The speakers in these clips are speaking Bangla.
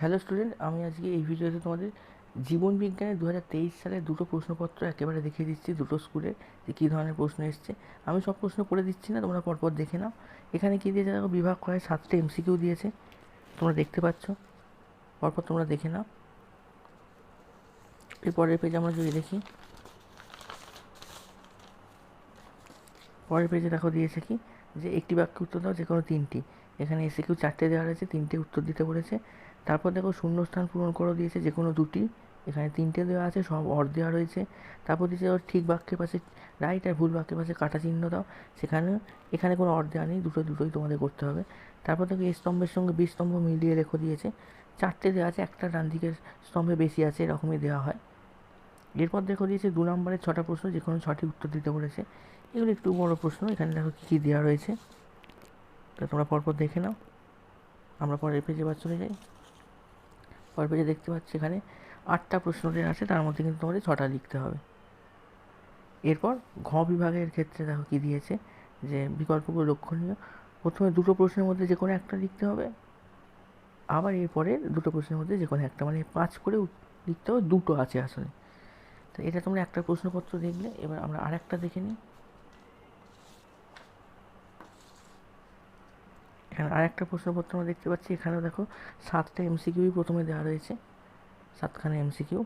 হ্যালো স্টুডেন্ট আমি আজকে এই ভিডিওতে তোমাদের জীবন বিজ্ঞানের দু সালের দুটো প্রশ্নপত্র একেবারে দেখিয়ে দিচ্ছি, দুটো স্কুলের যে কী ধরনের প্রশ্ন এসছে। আমি সব প্রশ্ন করে দিচ্ছি না, তোমরা পরপর দেখে নাও। এখানে কী দিয়েছে দেখো, বিভাগ করায় সাতটা এমসিকিউ দিয়েছে, তোমরা দেখতে পাচ্ছ। পরপর তোমরা দেখে নাও। এর পরের পেজ আমরা যদি দেখি, পরের পেজে দেখো দিয়েছে কি, যে একটি বাক্য উত্তর দাও যে কোনো তিনটি। এখানে এসে কেউ চারটে দেওয়া রয়েছে, তিনটে উত্তর দিতে বলেছে। তারপর দেখো শূন্যস্থান পূরণ করো দিয়েছে যে কোনো দুটি। এখানে তিনটে দেওয়া আছে, সব অর দেওয়া রয়েছে। তারপর দিয়েছে ওর ঠিক বাক্যের পাশে রাইট আর ভুল বাক্যের পাশে কাটা চিহ্ন দাও। সেখানে, এখানে কোনো অর দেওয়া নেই, দুটো, দুটোই তোমাদের করতে হবে। তারপর দেখো এই স্তম্ভের সঙ্গে বি স্তম্ভ মিলিয়ে রেখো দিয়েছে। চারটে দেওয়া আছে, একটা ডান দিকের স্তম্ভে বেশি আছে, এরকমই দেওয়া হয়। এরপর দেখো দিয়েছে দু নম্বরের ছটা প্রশ্ন যে কোনো ছটি উত্তর দিতে বলেছে। এগুলো একটু বড় প্রশ্ন, এখানে দেখো কী কী দেওয়া রয়েছে। তা তোমরা পরপর দেখে নাও। আমরা পরের পেজে এবার চলে যাই। পরের পেজে দেখতে পাচ্ছি এখানে আটটা প্রশ্ন আছে, তার মধ্যে কিন্তু তোমাদের ছটা লিখতে হবে। এরপর ঘ বিভাগের ক্ষেত্রে দেখো কী দিয়েছে যে বিকল্পগুলো লক্ষণীয়। প্রথমে দুটো প্রশ্নের মধ্যে যে কোনো একটা লিখতে হবে, আবার এরপরে দুটো প্রশ্নের মধ্যে যে কোনো একটা মানে পাঁচ করে লিখতে হবে, দুটো আছে আসলে। তো এটা তোমরা একটা প্রশ্নপত্র দেখলে, এবার আমরা আরেকটা দেখে নিই। এখানে আরেকটা প্রশ্নপত্র আমরা দেখতে পাচ্ছি। এখানেও দেখো, সাতটা এমসিকিউই প্রথমে দেওয়া রয়েছে। সাতখানা এমসিকিউ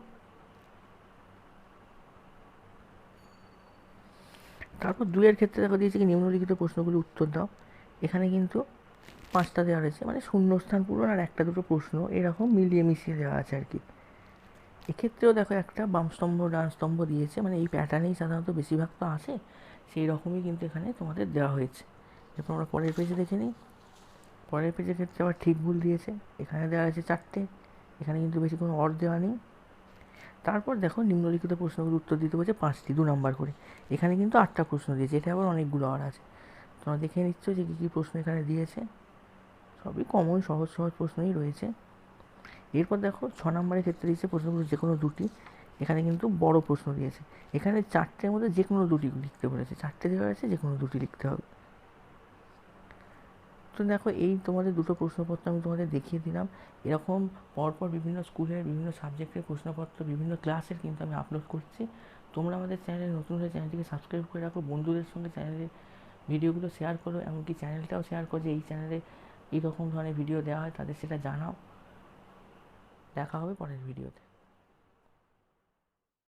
তারপর দুইয়ের ক্ষেত্রে দেখো, দিয়েছে কি, নিম্নলিখিত প্রশ্নগুলি উত্তর দাও। এখানে কিন্তু পাঁচটা দেওয়া রয়েছে মানে শূন্যস্থান পূরণ আর একটা দুটো প্রশ্ন এরকম মিলিয়ে মিশিয়ে দেওয়া আছে আর কি। এক্ষেত্রেও দেখো, একটা বাম স্তম্ভ, ডান স্তম্ভ দিয়েছে মানে এই প্যাটার্নেই সাধারণত বেশিরভাগ তো আসে সেই রকমই কিন্তু এখানে তোমাদের দেওয়া হয়েছে। এরপর আমরা পরের পেজে দেখে নিই। পরের পেজের ক্ষেত্রে আবার ঠিক ভুল দিয়েছে। এখানে দেওয়া আছে চারটে, এখানে কিন্তু বেশি কোনো অর দেওয়া নেই। তারপর দেখো নিম্নলিখিত প্রশ্নগুলোর উত্তর দিতে বলছে পাঁচটি, দু নাম্বার করে। এখানে কিন্তু আটটা প্রশ্ন দিয়েছে এটা আবার অনেকগুলো আর আছে। তোমরা দেখে নিচ্ছ যে কী কী প্রশ্ন এখানে দিয়েছে। সবই কমন সহজ সহজ প্রশ্নই রয়েছে। এরপর দেখো ছ নম্বরের ক্ষেত্রে দিয়েছে প্রশ্নগুলো যে কোনো দুটি। এখানে কিন্তু বড় প্রশ্ন দিয়েছে। এখানে চারটের মধ্যে যে কোনো দুটি লিখতে বলেছে। চারটে দেওয়া আছে যে কোনো দুটি লিখতে হবে। তো দেখো, এই তোমাদের দুটো প্রশ্নপত্র আমি তোমাদের দেখিয়ে দিলাম। এরকম পরপর বিভিন্ন স্কুলের বিভিন্ন সাবজেক্টের প্রশ্নপত্র, বিভিন্ন ক্লাসের কিন্তু আমি আপলোড করছি। তোমরা আমাদের চ্যানেলে নতুন হলে চ্যানেলটিকে সাবস্ক্রাইব করে রাখো, বন্ধুদের সঙ্গে চ্যানেলের ভিডিওগুলো শেয়ার করো, এমনকি চ্যানেলটাও শেয়ার করো যে এই চ্যানেলে এই রকম ধরনের ভিডিও দেওয়া হয়, তাদের সেটা জানাও। দেখা হবে পরের ভিডিওতে